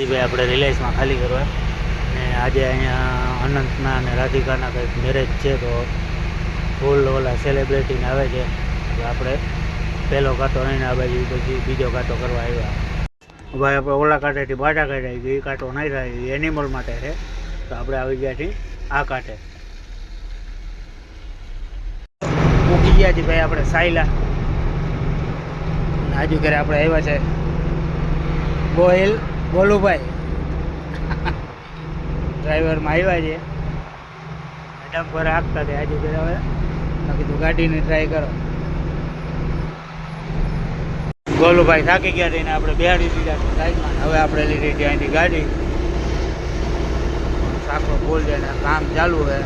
ભાઈ આપણે રિલાયન્સમાં ખાલી કરવા. ને આજે અહીંયા અનંતના અને રાધિકાના કંઈક મેરેજ છે, તો ફૂલ ઓલા સેલિબ્રિટીને આવે છે. આપણે પહેલો કાંટો નહીં આ બાજુ પછી બીજો કાંટો કરવા આવ્યા. ભાઈ, આપણે ઓલા કાંટેથી બાટા કાઢ્યા ગઈ એ કાંટો નહીં થાય એનિમલ માટે છે. તો આપણે આવી ગયા છીએ આ કાંઠે. મૂકી ગયા છીએ ભાઈ આપણે સાયલા. હજુ ઘરે આપણે આવ્યા છે. ગોહિલ. ગોલુભાઈ ડ્રાઈવરમાં આવ્યા છે મેડમ પર આપતા તે આજે બરાબર મેં કીધું ગાડીને ટ્રાય કરો ગોલુભાઈ થાકી ગયા તેને આપણે બેહાડી દીધા સાઈડમાં હવે આપણે લીધી ત્યાંથી ગાડી સાકરો બોલ છે કામ ચાલુ છે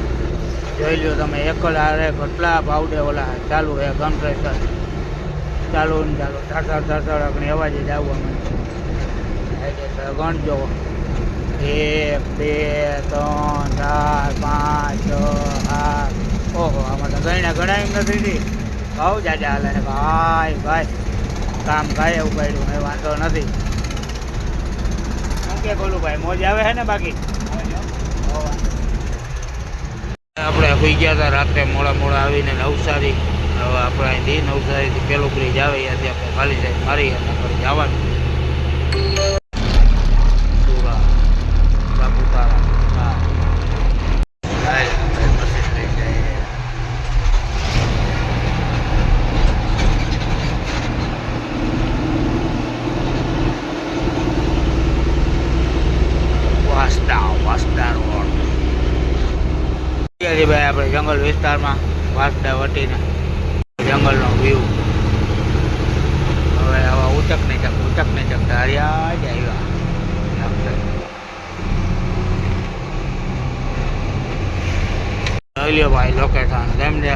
જોઈ લ્યો તમે એકલ આરે કેટલા પાવડે ઓલા ચાલુ છે કમ્પ્રેસર ચાલુ ને ચાલુ ઠાઠા ઠાઠા આપણે અવાજે જ આવવા માંડે ગણજો એક બે ત્રણ ચાર પાંચ છ સાત ઓહો આમાં તો ગણ્યા ગણાય એમ નથી થતી ભાવ જાજા હાલે ને ભાઈ ભાઈ કામ કાંઈ એવું પાડ્યું એ વાંધો નથી શું કે બોલું ભાઈ મોજ આવે છે ને બાકી આપણે હોઈ ગયા હતા રાત્રે મોડા મોડા આવીને નવસારી. હવે આપણે અહીંથી નવસારીથી પેલું બ્રિજ આવે, ત્યાંથી આપણે ખાલી સાઈડ મારી અને આપણે જવાનું સુરત સાપુતારા હા હાલ, આપણે મશીન લઈ જઈએ. વાસદા વાસદા રોડ ભાઈ આપણે જંગલ વિસ્તારમાં વાસદા વટીને જંગલનો વ્યૂ હવે હવે ઉચક ને ચક ઉચક ને ચક ધાર્યા જ આવ્યા. લઈ લ્યો ભાઈ લોકેશન છે?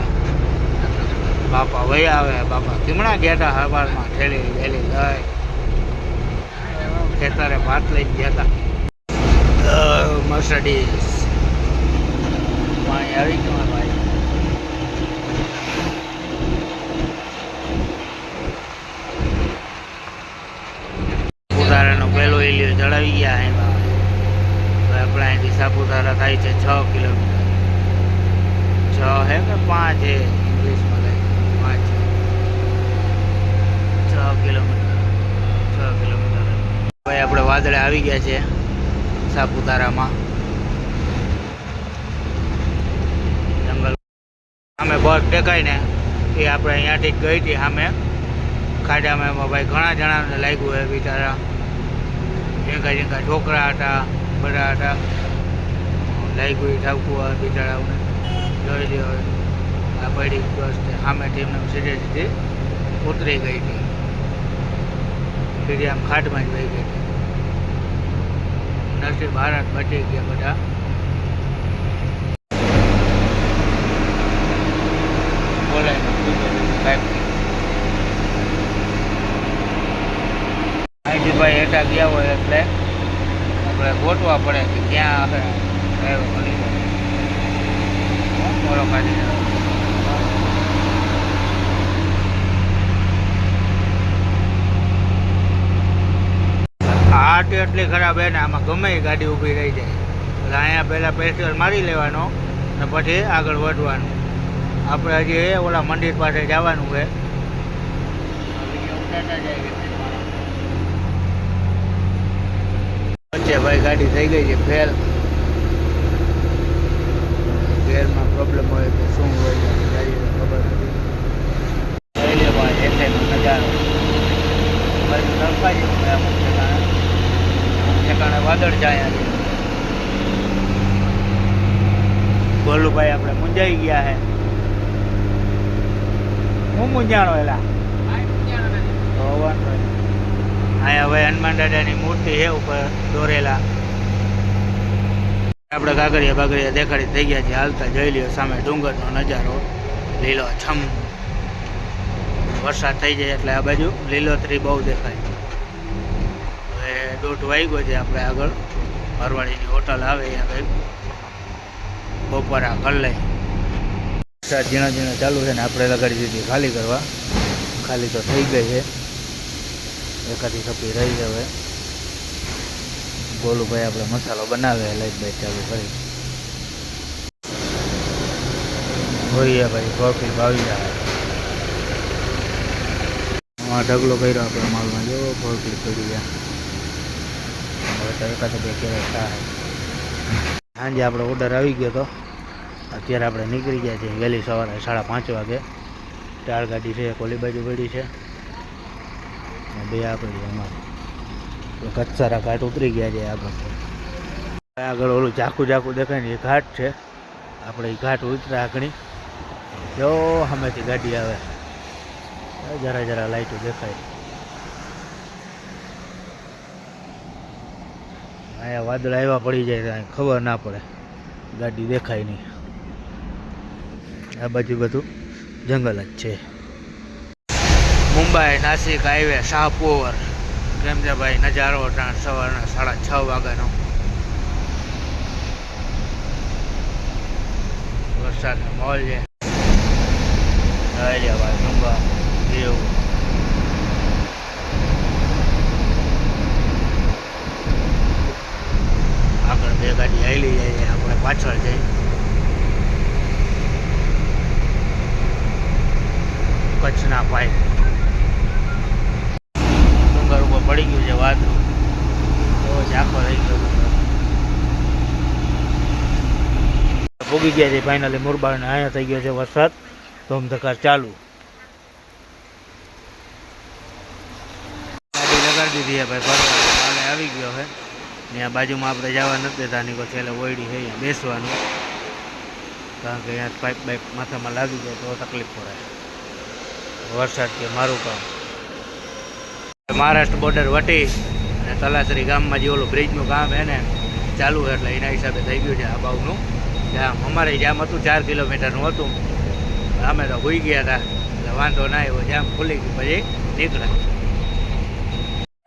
બાપા વહી આવે, બાપા ચીમણા ગયા હતા હવારમાં થેલી વેલી લઈ. ખેતરે ભાત લઈ ગયા હતા મર્સડીઝ આવી ગયો ભાઈ. સાપુતારાનો પહેલો એલિયો ચડાવી ગયા એમાં. આપણે અહીંથી સાપુતારા થાય છે છ કિલોમીટર. છ હે કે પાંચ હે? ઇંગ્લિશમાં થાય પાંચ છે છ કિલોમીટર. છ કિલોમીટર. ભાઈ આપણે વાદળે આવી ગયા છે સાપુતારામાં જંગલ સામે બસ દેખાય ને એ આપણે અહીંયાથી જ ગઈ હતી સામે. ખાડામાં એમાં ભાઈ ઘણા જણાને લાગ્યું હોય બિચારા. ઝીંકા ઝીંકા છોકરા હતા, બધા હતા. લાગ્યું એ ઠાવકું હોય બિચારાઓને. જોઈ લ્યો હવે. આ પડી બસ તે સામેથી એમને સીધે સીધી ઉતરી ગઈ હતી. સીધી આમ ખાડમાં જ વહી ગઈ હતી. નસીબ ભારત બચી ગયા બધા. સાહેબ અહીંથી ભાઈ હેઠા ગયા હોય એટલે આપણે ગોતવા પડે કે ક્યાં કાઢી હાટ એટલી ખરાબ હે ને, આમાં ગમે ગાડી ઊભી રહી જાય. એટલે અહીંયા પહેલાં પેટ્રોલ મારી લેવાનો ને પછી આગળ વધવાનું. આપણે હજી એ ઓલા મંદિર પાસે જવાનું છે. વચ્ચે ભાઈ ગાડી થઈ ગઈ છે, ફેલ. ફેરમાં પ્રોબ્લેમ હોય તો શું હોય ગાડી ખબર નથી. નજારો. ઠેકાણે. વાદળ જાય છે ગોલુભાઈ આપણે મુંજાઈ ગયા હે હું મુંજાણો એલા? અહીંયા હવે હનુમાન દાદાની મૂર્તિ છે ઉપર દોરેલા. આપણે કાગળિયા બાગળિયા દેખાડી થઈ ગયા છે. હાલતા જોઈ લ્યો સામે ડુંગરનો નજારો. લીલો છમ. વરસાદ થઈ જાય એટલે આ બાજુ લીલોતરી બહુ દેખાય. હવે દોઢ વાગ્યો છે આપણે આગળ. મારવાડીની હોટલ આવે અહીંયા કંઈક. બપોરા કરી લઈ. વરસાદ ઝીણા ઝીણા ચાલુ છે ને આપણે લગાડી દીધી ખાલી કરવા. ખાલી તો થઈ ગઈ છે. એકાદી થપી રહી છે હવે. ગોલુભાઈ આપણે મસાલો બનાવે લાઈટભાઈ ચાલુ કરી. જોઈએ ભાઈ કોફી ભાવી જાય. આમાં ઢગલો કર્યો આપણે માલમાં. જો કોફી પડી ગયા. હવે તો એકાદ બે કેરેટ થાય. સાંજે આપણો ઓર્ડર આવી ગયો હતો અત્યારે આપણે નીકળી ગયા છીએ વહેલી સવારે સાડા પાંચ વાગે. ચાર ગાડી છે, કોલી બાજુ પડી છે. બે આપણી અમારે. કચ્છારા ઘાટ ઉતરી ગયા છે આગળ. આગળ ઓલું ઝાકું ઝાકું દેખાય ને એ ઘાટ છે. આપણે એ ઘાટ ઉતરા આગળ. જો સામેથી ગાડી આવે. જરા જરા લાઈટો દેખાય. અહીંયા વાદળ આવ્યા પડી જાય ખબર ના પડે. ગાડી દેખાય નહીં. આ બાજુ બધું જંગલ જ છે. મુંબઈ, નાસિક હાઈવે, શાહપુર. કેમ છે ભાઈ? નજારો ત્યાં સવારના સાડા છ વાગ્યાનો. વરસાદનો મોલ છે. ભાઈ મુંબઈ દીવ. આગળ બે ગાડી આવેલી જાય આપણે પાછળ જઈ. કચ્છના પાઇપ ડુંગર ઉપર પડી ગયું છે વાદળું. તો આખો રહી ગયો ભોગી ગયા છે ફાઇનલી મુરબાડ અહીંયા થઈ ગયો છે વરસાદ. ધોમધકાર ચાલુ. ગાડી લગાડી દીધી છે ભાઈ હાલે આવી ગયો છે. ત્યાં બાજુમાં આપણે જવા નથી દેતા ની કોઈ છેલ્લે ઓયડી છે, અહીંયા બેસવાનું. કારણ કે અહીંયા પાઇપ બાઇપ માથામાં લાગી જાય તો તકલીફ પડે વરસાદ કે મારું કામ. મહારાષ્ટ્ર બોર્ડર વટી અને તલાસરી ગામમાં જે ઓલું બ્રિજનું કામ એને ચાલુ એટલે એના હિસાબે થઈ ગયું છે આ બાવનું જામ અમારે જામ હતું ચાર કિલોમીટરનું હતું. અમે તો હોઈ ગયા હતા એટલે વાંધો ના આવ્યો. જામ ખુલી ગયું, પછી નીકળ્યા.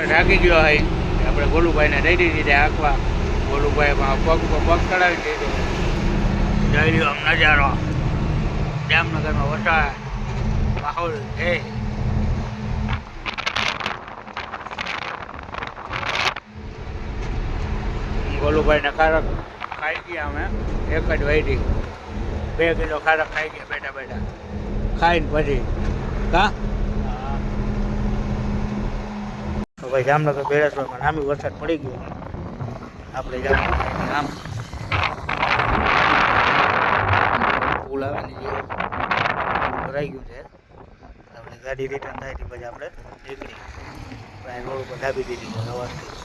ઢાંકી ગયો હોય આપણે ગોલુભાઈને દઈ દીધી છે આંખવા ગોલુભાઈ પગ ઉપર પગ ચડાવી દીધો. જઈ રહ્યો નજારો. જામનગરમાં વરસાદ હે ગોલુભાઈ ને ખારક ખાઈ ગયા અમે એક જ વૈરી બે કિલો ખારક ખાઈ ગયા બેઠા બેઠા ખાઈને પછી કા ભાઈ જામનગર બેડેશ્વરમાં નામી વરસાદ પડી ગયો આપણે જામનગર નામ પુલ આવે ને જે ભરાઈ ગયું છે ગાડી રિટર્ન થાય તે પછી આપણે નીકળી ભાઈ ઉપર દાબી દીધી છે સવારથી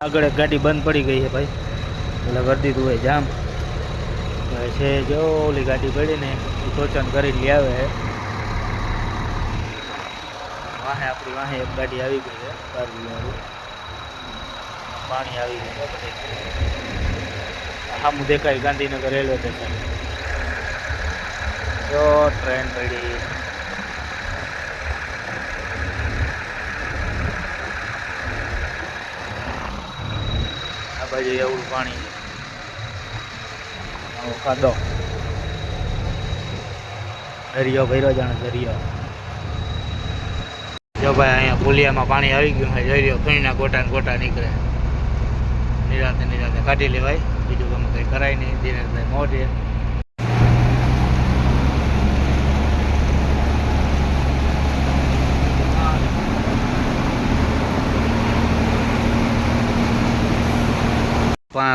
આગળ એક ગાડી બંધ પડી ગઈ છે ભાઈ. એટલે કરી દીધું હોય જામ. છે જો ઓલી ગાડી પડી ને, એ ટોચન કરી લઈ આવે. છે વાહે આપણી વાહે એક ગાડી આવી ગઈ છે પાણી આવી ગયું છે બધે દેખાય, ગાંધીનગર રેલવે સ્ટેશન જો ટ્રેન પડી. આ બાજુ એવું પાણી આવો ખાધો. દરિયો ભર્યો જાણે દરિયો. જો ભાઈ, અહીંયા પુલિયામાં પાણી આવી ગયું છે દરિયો ખીણના ગોટા ગોટા નીકળે. નિરાતે નિરાતે કાઢી લેવાય. કંઈ કરાય નહીં દિનેશભાઈ મોઢે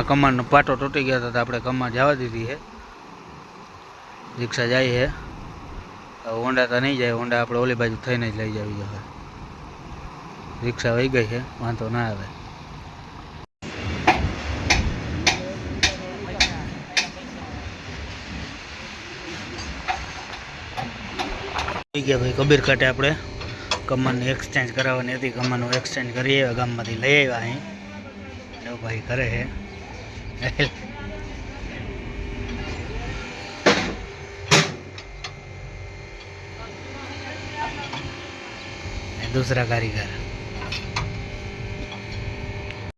કમાનનો પાટો તૂટી ગયો હતો તો આપણે કમાન જવા દીધી છે. રિક્ષા જાય છે. હોન્ડા તો નહીં જાય, હોન્ડા આપણે ઓલી બાજુ થઈને જ લઈ જવી જોઈએ રિક્ષા વહી ગઈ છે, વાંધો ના આવે. થઈ ગયા ભાઈ. કબીર ખાતે આપણે કમાનની એક્સચેન્જ કરાવવાની હતી. કમાનનું એક્સચેન્જ કરી આવ્યા ગામમાંથી લઈ આવ્યા અહીં. એટલે ભાઈ કરે છે દૂસરા કારીગર.